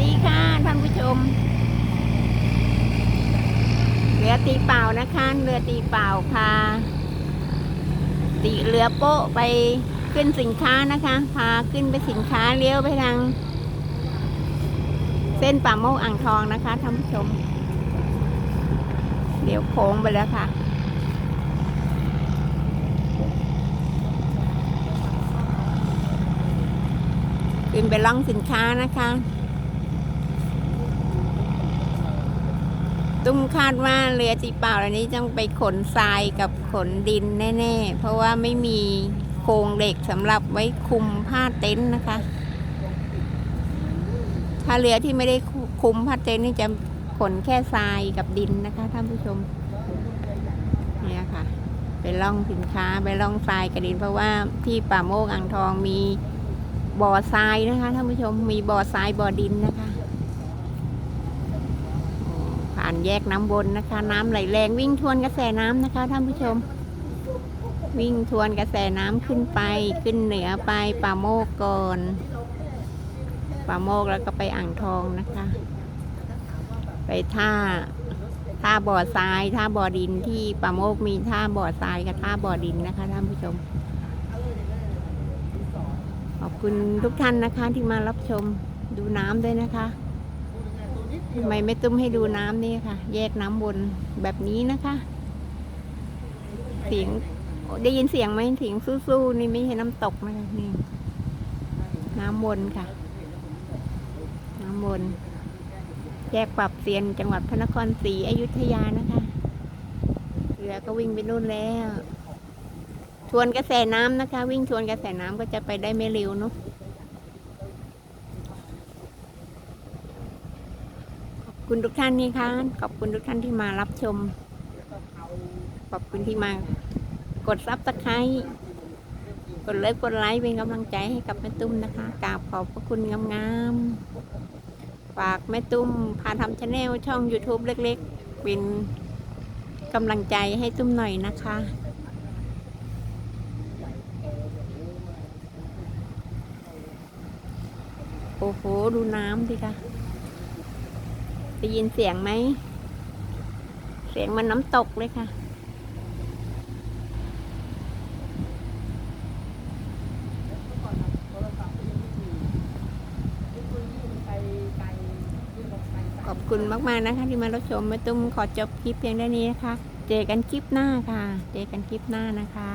ดีค่ะท่านผู้ชม เรือตีเปล่านะคะเรือตีเปล่าพาตีเรือโป๊ะไปขึ้นสินค้านะคะ พาขึ้นไปสินค้าเลี้ยวไปทาง เส้นป่าโมกอ่างทองนะคะท่านผู้ชม เดี๋ยวโค้งไปแล้วค่ะขึ้นไปล่องสินค้านะคะ ตุ้มคาดว่าเรือตีเปล่าลำนี้ต้องไปขนทรายกับขนดินแน่ๆ เพราะว่าไม่มีโครงเหล็กสำหรับไว้คุมผ้าเต็นท์นะคะ ถ้าเรือที่ไม่ได้คุมผ้าเต็นท์นี่จะขนแค่ทรายกับดินนะคะท่านผู้ชมเนี่ยค่ะไปล่องสินค้าไปล่องทรายกับดิน เพราะว่าที่ป่าโมกอ่างทองมีบ่อทรายนะคะท่านผู้ชมมีบ่อทรายบ่อดินนะคะานแยกน้ำวนนะคะ น้ำไหลแรงวิ่งทวนกระแสน้ำนะคะท่านผู้ชม วิ่งทวนกระแสน้ำขึ้นไปขึ้นเหนือไปป่าโมกก่อนป่าโมกแล้วก็ไปอ่างทองนะคะ ไปท่าท่าบ่อทรายท่าบ่อดินที่ป่าโมกมีท่าบ่อทรายกับท่าบ่อดินนะคะท่านผู้ชม ขอบคุณทุกท่านนะคะที่มารับชมดูน้ำด้วยนะคะ ไม่ไม่ตุ้มให้ดูน้ำนี่ค่ะ แยกน้ำวนแบบนี้นะคะ เสียงได้ยินเสียงไหมเสียงสู้ๆนี่ไม่ใช่น้ำตกนะคะนี่ น้ำวนค่ะ น้ำวนแยกปรับเสียนจังหวัดพระนครศรีอยุธยานะคะเรือก็วิ่งไปนู่นแล้ว ทวนกระแสน้ำนะคะ วิ่งทวนกระแสน้ำก็จะไปได้ไม่เร็วเนาะ ขอบ คุณทุกท่านนี่ค่ะ ขอบคุณทุกท่านที่มารับชม ขอบคุณที่มากดซับสไครต์กดเลิฟกดไลค์เป็นกำลังใจให้กับแม่ตุ้มนะคะกราบขอบพระคุณงามๆ ฝากแม่ตุ้มพาทำชาแนลช่อง YouTube เล็กๆ เป็นกำลังใจให้ตุ้มหน่อยนะคะ โอ้โห ดูน้ำดิค่ะ ได้ยินเสียงไหม เสียงมันน้ำตกเลยค่ะ ขอบคุณมาก ๆ นะคะ ที่มารับชมม่ตุ้มขอจบคลิปเพียงเท่านี้นะคะ เจอกันคลิปหน้าค่ะ เจอกันคลิปหน้านะคะ